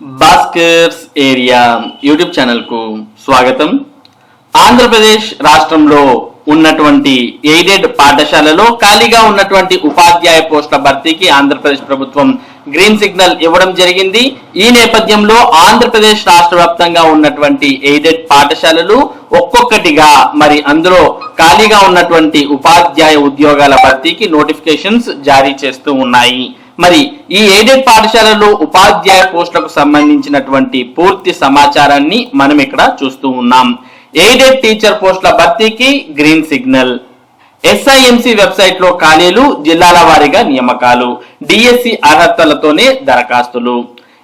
Bhaskar's area YouTube ఛానల్కు స్వాగతం. ఆంధ్రప్రదేశ్ రాష్ట్రంలో ఉన్నటువంటి ఎయిడెడ్ పాఠశాలలో ఖాళీగా ఉన్నటువంటి ఉపాధ్యాయ పోస్టుల భర్తీకి ఆంధ్రప్రదేశ్ ప్రభుత్వం గ్రీన్ సిగ్నల్ ఇవ్వడం జరిగింది. ఈ నేపథ్యంలో ఆంధ్రప్రదేశ్ రాష్ట్ర వ్యాప్తంగా ఉన్నటువంటి ఎయిడెడ్ పాఠశాలలు ఒక్కొక్కటిగా మరి అందులో ఖాళీగా ఉన్నటువంటి ఉపాధ్యాయ ఉద్యోగాల భర్తీకి నోటిఫికేషన్స్ జారీ చేస్తూ ఉన్నాయి. మరి ఈ ఎయిడెడ్ పాఠశాలలో ఉపాధ్యాయ పోస్టులకు సంబంధించినటువంటి పూర్తి సమాచారాన్ని మనం ఇక్కడ చూస్తూ ఉన్నాం. ఎయిడెడ్ టీచర్ పోస్టుల భర్తీకి గ్రీన్ సిగ్నల్. ఎస్ఐఎంసి వెబ్సైట్లో ఖాళీలు జిల్లాల వారీగా నియామకాలు. డిఎస్సి అర్హతలతోనే దరఖాస్తులు.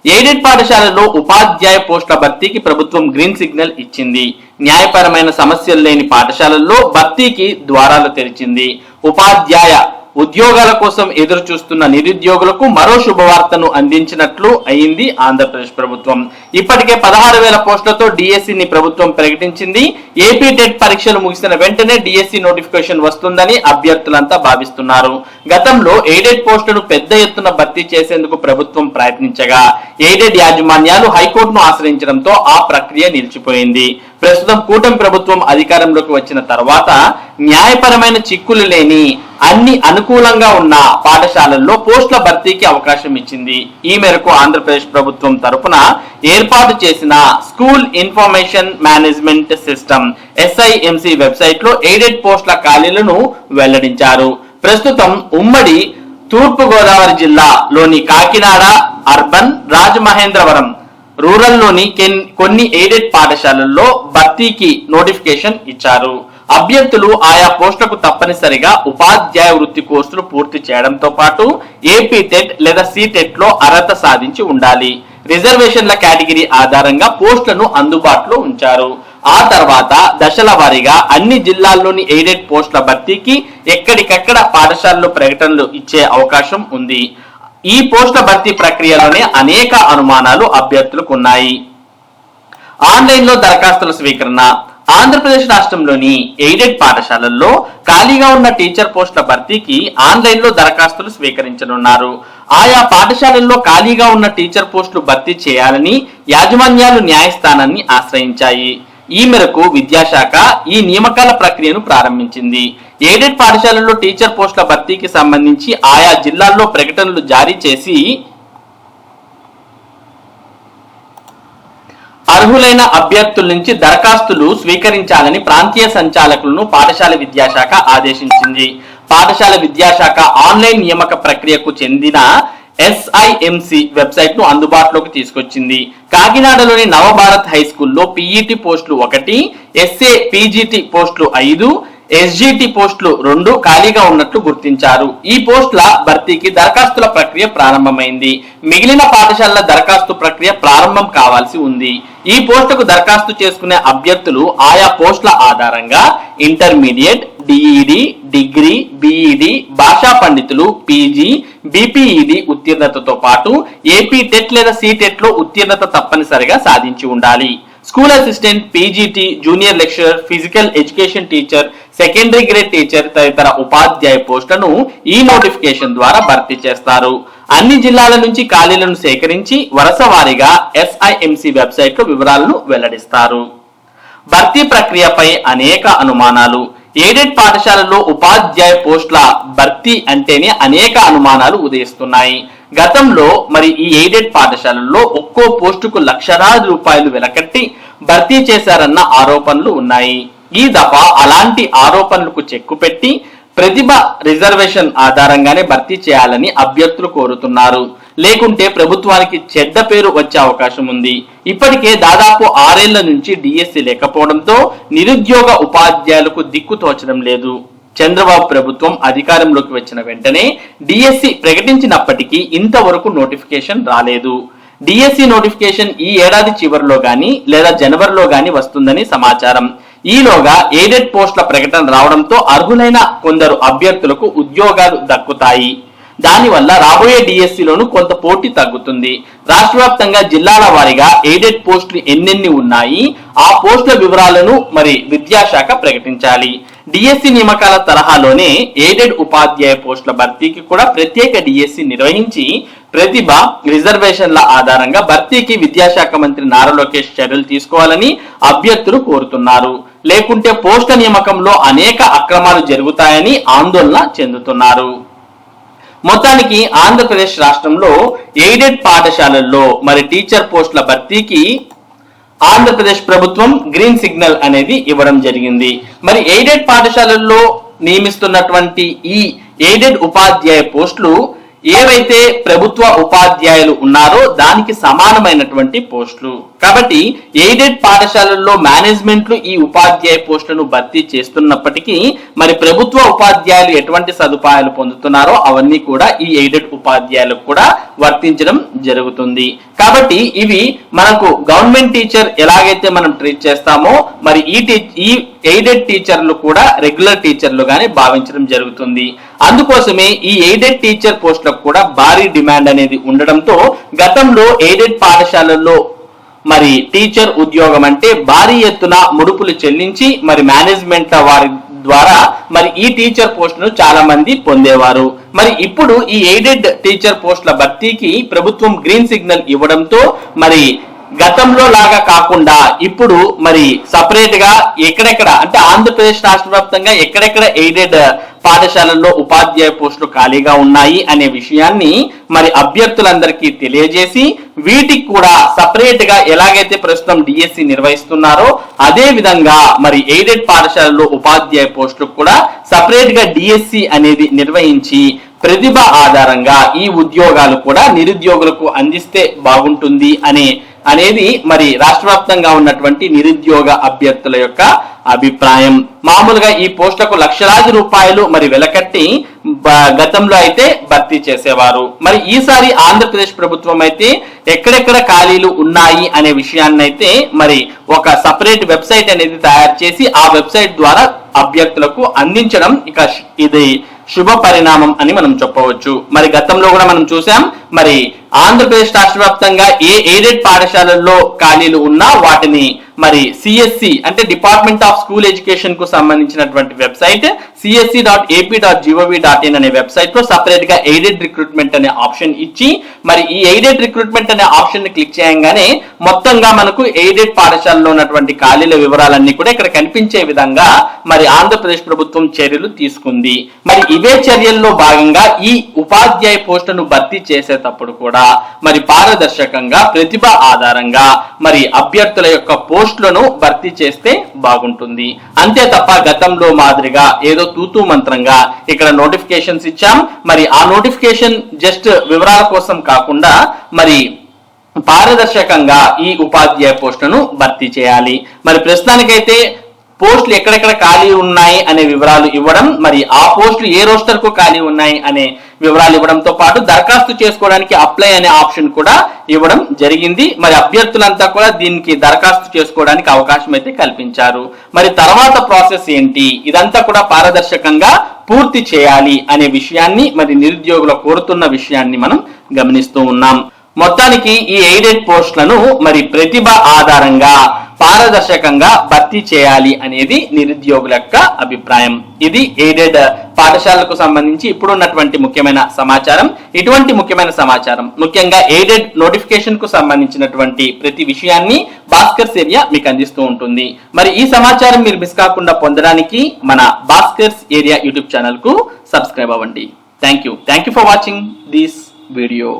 ఎయిడెడ్ పాఠశాలలో ఉపాధ్యాయ పోస్టుల భర్తీకి ప్రభుత్వం గ్రీన్ సిగ్నల్ ఇచ్చింది. న్యాయపరమైన సమస్యలు లేని పాఠశాలల్లో భర్తీకి ద్వారాలు తెరిచింది. ఉపాధ్యాయ ఉద్యోగాల కోసం ఎదురు చూస్తున్న నిరుద్యోగులకు మరో శుభవార్తను అందించినట్లు అయింది ఆంధ్రప్రదేశ్ ప్రభుత్వం. ఇప్పటికే పదహారు వేల పోస్టులతో డిఎస్సిని ప్రభుత్వం ప్రకటించింది. ఏపీ టెట్ పరీక్షలు ముగిసిన వెంటనే డిఎస్సి నోటిఫికేషన్ వస్తుందని అభ్యర్థులంతా భావిస్తున్నారు. గతంలో ఎయిడెడ్ పోస్టులను పెద్ద ఎత్తున భర్తీ చేసేందుకు ప్రభుత్వం ప్రయత్నించగా ఎయిడెడ్ యాజమాన్యాలు హైకోర్టును ఆశ్రయించడంతో ఆ ప్రక్రియ నిలిచిపోయింది. ప్రస్తుతం కూటమి ప్రభుత్వం అధికారంలోకి వచ్చిన తర్వాత న్యాయపరమైన చిక్కులు లేని అన్ని అనుకూలంగా ఉన్న పాఠశాలల్లో పోస్టుల భర్తీకి అవకాశం ఇచ్చింది. ఈ మేరకు ఆంధ్రప్రదేశ్ ప్రభుత్వం తరపున ఏర్పాటు చేసిన school information management system SIMC వెబ్సైట్లో ఎయిడెడ్ పోస్టుల ఖాళీలను వెల్లడించారు. ప్రస్తుతం ఉమ్మడి తూర్పు గోదావరి జిల్లాలోని కాకినాడ అర్బన్ రాజమహేంద్రవరం రూరల్లోని కెన్- కొన్ని ఎయిడెడ్ పాఠశాలల్లో భర్తీకి నోటిఫికేషన్ ఇచ్చారు. అభ్యర్థులు ఆయా పోస్టులకు తప్పనిసరిగా ఉపాధ్యాయ వృత్తి కోర్సులు పూర్తి చేయడంతో పాటు ఏపీ టెట్ లేదా సిటెట్లో అర్హత సాధించి ఉండాలి. రిజర్వేషన్ల కేటగిరీ ఆధారంగా పోస్టులను అందుబాటులో ఉంచారు. ఆ తర్వాత దశల వారీగా అన్ని జిల్లాల్లోని ఎయిడెడ్ పోస్టుల భర్తీకి ఎక్కడికక్కడ పాఠశాలలు ప్రకటనలు ఇచ్చే అవకాశం ఉంది. ఈ పోస్టుల భర్తీ ప్రక్రియలోనే అనేక అనుమానాలు అభ్యర్థులకు ఉన్నాయి. ఆన్లైన్లో దరఖాస్తుల స్వీకరణ ఆంధ్రప్రదేశ్ రాష్ట్రంలోని ఎయిడెడ్ పాఠశాలల్లో ఖాళీగా ఉన్న టీచర్ పోస్టుల భర్తీకి ఆన్లైన్లో దరఖాస్తులు స్వీకరించనున్నారు. ఆయా పాఠశాలల్లో ఖాళీగా ఉన్న టీచర్ పోస్టులు భర్తీ చేయాలని యాజమాన్యాలు న్యాయస్థానాన్ని ఆశ్రయించాయి. ఈ మేరకు విద్యాశాఖ ఈ నియామకాల ప్రక్రియను ప్రారంభించింది. ఎయిడెడ్ పాఠశాలల్లో టీచర్ పోస్టుల భర్తీకి సంబంధించి ఆయా జిల్లాల్లో ప్రకటనలు జారీ చేసి అర్హులైన అభ్యర్థుల నుంచి దరఖాస్తులు స్వీకరించాలని ప్రాంతీయ సంచాలకులను పాఠశాల విద్యాశాఖ ఆదేశించింది. పాఠశాల విద్యాశాఖ ఆన్లైన్ నియామక ప్రక్రియకు చెందిన ఎస్ఐఎంసి వెబ్సైట్ను అందుబాటులోకి తీసుకొచ్చింది. కాకినాడలోని నవభారత్ హై స్కూల్లో పిఈటి పోస్టులు ఒకటి ఎస్ఏ పీజీటీ పోస్టులు ఐదు ఎస్జిటి పోస్టులు రెండు ఖాళీగా ఉన్నట్లు గుర్తించారు. ఈ పోస్టుల భర్తీకి దరఖాస్తుల ప్రక్రియ ప్రారంభమైంది. మిగిలిన పాఠశాలల దరఖాస్తు ప్రక్రియ ప్రారంభం కావాల్సి ఉంది. ఈ పోస్టుకు దరఖాస్తు చేసుకునే అభ్యర్థులు ఆయా పోస్టుల ఆధారంగా ఇంటర్మీడియట్ డిఈడి డిగ్రీ బిఈడి భాషా పండితులు పీజీ బీపీఈడి ఉత్తీర్ణతతో పాటు ఏపీ టెట్ లేదా సిటెట్లో ఉత్తీర్ణత తప్పనిసరిగా సాధించి ఉండాలి. School assistant PGT junior lecturer physical education teacher secondary grade teacher తదితర ఉపాధ్యాయ పోస్టులను ఈ నోటిఫికేషన్ ద్వారా భర్తీ చేస్తారు. అన్ని జిల్లాల నుంచి ఖాళీలను సేకరించి వరుస వారీగా ఎస్ఐఎంసి వెబ్సైట్లో వివరాలను వెల్లడిస్తారు. భర్తీ ప్రక్రియపై అనేక అనుమానాలు. ఎయిడెడ్ పాఠశాలలో ఉపాధ్యాయ పోస్టుల భర్తీ అంటేనే అనేక అనుమానాలు ఉదయిస్తున్నాయి. గతంలో మరి ఈ ఎయిడెడ్ పాఠశాలల్లో ఒక్కో పోస్టుకు లక్షలాది రూపాయలు వెలకట్టి భర్తీ చేశారన్న ఆరోపణలు ఉన్నాయి. ఈ దఫా అలాంటి ఆరోపణలకు చెక్కు పెట్టి ప్రతిభ రిజర్వేషన్ ఆధారంగానే భర్తీ చేయాలని అభ్యర్థులు కోరుతున్నారు. లేకుంటే ప్రభుత్వానికి చెడ్డ పేరు వచ్చే అవకాశం ఉంది. ఇప్పటికే దాదాపు ఆరేళ్ళ నుంచి డిఎస్సి లేకపోవడంతో నిరుద్యోగ ఉపాధ్యాయులకు దిక్కు తోచడం లేదు. చంద్రబాబు ప్రభుత్వం అధికారంలోకి వచ్చిన వెంటనే డిఎస్సి ప్రకటించినప్పటికీ ఇంతవరకు నోటిఫికేషన్ రాలేదు. డిఎస్సి నోటిఫికేషన్ ఈ ఏడాది చివరిలో గాని లేదా జనవరిలో గాని వస్తుందని సమాచారం. ఈలోగా ఎయిడెడ్ పోస్టుల ప్రకటన రావడంతో అర్హులైన కొందరు అభ్యర్థులకు ఉద్యోగాలు దక్కుతాయి. దానివల్ల రాబోయే డిఎస్సిలోను కొంత పోటీ తగ్గుతుంది. రాష్ట్ర వ్యాప్తంగా జిల్లాల వారీగా ఎయిడెడ్ పోస్టులు ఎన్నెన్ని ఉన్నాయి? ఆ పోస్టుల వివరాలను మరి విద్యాశాఖ ప్రకటించాలి. డిఎస్సి నియామకాల తరహాలోనే ఎయిడెడ్ ఉపాధ్యాయ పోస్టుల భర్తీకి కూడా ప్రత్యేక డిఎస్సి నిర్వహించి ప్రతిభ రిజర్వేషన్ల ఆధారంగా భర్తీకి విద్యాశాఖ మంత్రి నారా లోకేష్ చర్యలు తీసుకోవాలని అభ్యర్థులు కోరుతున్నారు. లేకుంటే పోస్టు నియామకంలో అనేక అక్రమాలు జరుగుతాయని ఆందోళన చెందుతున్నారు. మొత్తానికి ఆంధ్రప్రదేశ్ రాష్ట్రంలో ఎయిడెడ్ పాఠశాలల్లో మరి టీచర్ పోస్టుల భర్తీకి ఆంధ్రప్రదేశ్ ప్రభుత్వం గ్రీన్ సిగ్నల్ అనేది ఇవ్వడం జరిగింది. మరి ఎయిడెడ్ పాఠశాలల్లో నియమిస్తున్నటువంటి ఈ ఎయిడెడ్ ఉపాధ్యాయ పోస్టులు ఏవైతే ప్రభుత్వ ఉపాధ్యాయులు ఉన్నారో దానికి సమానమైనటువంటి పోస్టులు. కాబట్టి ఎయిడెడ్ పాఠశాలల్లో మేనేజ్మెంట్లు ఈ ఉపాధ్యాయ పోస్టులను భర్తీ చేస్తున్నప్పటికీ మరి ప్రభుత్వ ఉపాధ్యాయులు ఎటువంటి సదుపాయాలు పొందుతున్నారో అవన్నీ కూడా ఈ ఎయిడెడ్ ఉపాధ్యాయులకు కూడా వర్తించడం జరుగుతుంది. కాబట్టి ఇవి మనకు గవర్నమెంట్ టీచర్ ఎలాగైతే మనం ట్రీట్ చేస్తామో మరి ఈ టీ ఈ ఎయిడెడ్ టీచర్లు కూడా రెగ్యులర్ టీచర్లుగానే భావించడం జరుగుతుంది. అందుకోసమే ఈ ఎయిడెడ్ టీచర్ పోస్టులకు కూడా భారీ డిమాండ్ అనేది ఉండడంతో గతంలో ఎయిడెడ్ పాఠశాలల్లో మరి టీచర్ ఉద్యోగం అంటే భారీ ఎత్తున ముడుపులు చెల్లించి మరి మేనేజ్మెంట్ వారి ద్వారా మరి ఈ టీచర్ పోస్టును చాలా మంది పొందేవారు. మరి ఇప్పుడు ఈ ఎయిడెడ్ టీచర్ పోస్టుల భర్తీకి ప్రభుత్వం గ్రీన్ సిగ్నల్ ఇవ్వడంతో మరి గతంలో లాగా కాకుండా ఇప్పుడు మరి సపరేట్గా ఎక్కడెక్కడ అంటే ఆంధ్రప్రదేశ్ రాష్ట్ర వ్యాప్తంగా ఎక్కడెక్కడ ఎయిడెడ్ పాఠశాలల్లో ఉపాధ్యాయ పోస్టులు ఖాళీగా ఉన్నాయి అనే విషయాన్ని మరి అభ్యర్థులందరికీ తెలియజేసి వీటికి కూడా సపరేట్గా ఎలాగైతే ప్రస్తుతం డిఎస్సి నిర్వహిస్తున్నారో అదే విధంగా మరి ఎయిడెడ్ పాఠశాలలో ఉపాధ్యాయ పోస్టులకు కూడా సపరేట్గా డిఎస్సి అనేది నిర్వహించి ప్రతిభ ఆధారంగా ఈ ఉద్యోగాలు కూడా నిరుద్యోగులకు అందిస్తే బాగుంటుంది అనే అనేది మరి రాష్ట్ర వ్యాప్తంగా ఉన్నటువంటి నిరుద్యోగ అభ్యర్థుల యొక్క అభిప్రాయం. మామూలుగా ఈ పోస్టులకు లక్షలాది రూపాయలు మరి వెలకట్టి గతంలో అయితే భర్తీ చేసేవారు. మరి ఈసారి ఆంధ్రప్రదేశ్ ప్రభుత్వం అయితే ఎక్కడెక్కడ ఖాళీలు ఉన్నాయి అనే విషయాన్ని అయితే మరి ఒక సపరేట్ వెబ్సైట్ అనేది తయారు చేసి ఆ వెబ్సైట్ ద్వారా అభ్యర్థులకు అందించడం ఇక ఇది శుభ పరిణామం అని మనం చెప్పవచ్చు. మరి గతంలో కూడా మనం చూసాం మరి ఆంధ్రప్రదేశ్ రాష్ట్ర వ్యాప్తంగా ఏ ఎయిడెడ్ పాఠశాలల్లో ఖాళీలు ఉన్నా వాటిని మరి సిఎస్సి అంటే డిపార్ట్మెంట్ ఆఫ్ స్కూల్ ఎడ్యుకేషన్కు సంబంధించినటువంటి website CSC dot AP dot GOV dot in అనే వెబ్సైట్లో సపరేట్గా ఎయిడెడ్ రిక్రూట్మెంట్ అనే ఆప్షన్ ఇచ్చి మరి ఈ ఎయిడెడ్ రిక్రూట్మెంట్ అనే ఆప్షన్ని క్లిక్ చేయగానే మొత్తంగా మనకు ఎయిడెడ్ పాఠశాలలో ఉన్నటువంటి ఖాళీల వివరాలన్నీ కూడా ఇక్కడ కనిపించే విధంగా మరి ఆంధ్రప్రదేశ్ ప్రభుత్వం చర్యలు తీసుకుంది. మరి ఇవే చర్యల్లో భాగంగా ఈ ఉపాధ్యాయ పోస్టును భర్తీ చేసేటప్పుడు కూడా మరి పారదర్శకంగా ప్రతిభ ఆధారంగా మరి అభ్యర్థుల యొక్క పోస్టులను భర్తీ చేస్తే బాగుంటుంది. అంతే తప్ప గతంలో మాదిరిగా ఏదో తూతూ మంత్రంగా ఇక్కడ నోటిఫికేషన్స్ ఇచ్చాం. మరి ఆ నోటిఫికేషన్ జస్ట్ వివరాల కోసం కాకుండా మరి పారదర్శకంగా ఈ ఉపాధ్యాయ పోస్టులను భర్తీ చేయాలి. మరి ప్రస్తుతానికైతే పోస్టులు ఎక్కడెక్కడ ఖాళీ ఉన్నాయి అనే వివరాలు ఇవ్వడం మరి ఆ పోస్టులు ఏ రోస్టర్కు ఖాళీ ఉన్నాయి అనే వివరాలు ఇవ్వడంతో పాటు దరఖాస్తు చేసుకోవడానికి అప్లై అనే ఆప్షన్ కూడా ఇవ్వడం జరిగింది. మరి అభ్యర్థులంతా కూడా దీనికి దరఖాస్తు చేసుకోవడానికి అవకాశం అయితే కల్పించారు. మరి తర్వాత ప్రాసెస్ ఏంటి? ఇదంతా కూడా పారదర్శకంగా పూర్తి చేయాలి అనే విషయాన్ని మరి నిరుద్యోగులు కోరుతున్న విషయాన్ని మనం గమనిస్తూ ఉన్నాం. మొత్తానికి ఈ ఎయిడెడ్ పోస్టులను మరి ప్రతిభ ఆధారంగా పారదర్శకంగా భర్తీ చేయాలి అనేది నిరుద్యోగుల యొక్క అభిప్రాయం. ఇది ఎయిడెడ్ పాఠశాలకు సంబంధించి ఇప్పుడున్నటువంటి ముఖ్యమైన సమాచారం. ఇటువంటి ముఖ్యమైన సమాచారం ముఖ్యంగా ఎయిడెడ్ నోటిఫికేషన్కు సంబంధించినటువంటి ప్రతి విషయాన్ని భాస్కర్స్ ఏరియా మీకు అందిస్తూ ఉంటుంది. మరి ఈ సమాచారం మీరు మిస్ కాకుండా పొందడానికి మన భాస్కర్స్ ఏరియా యూట్యూబ్ ఛానల్కు సబ్స్క్రైబ్ అవ్వండి. Thank you thank you for watching this video.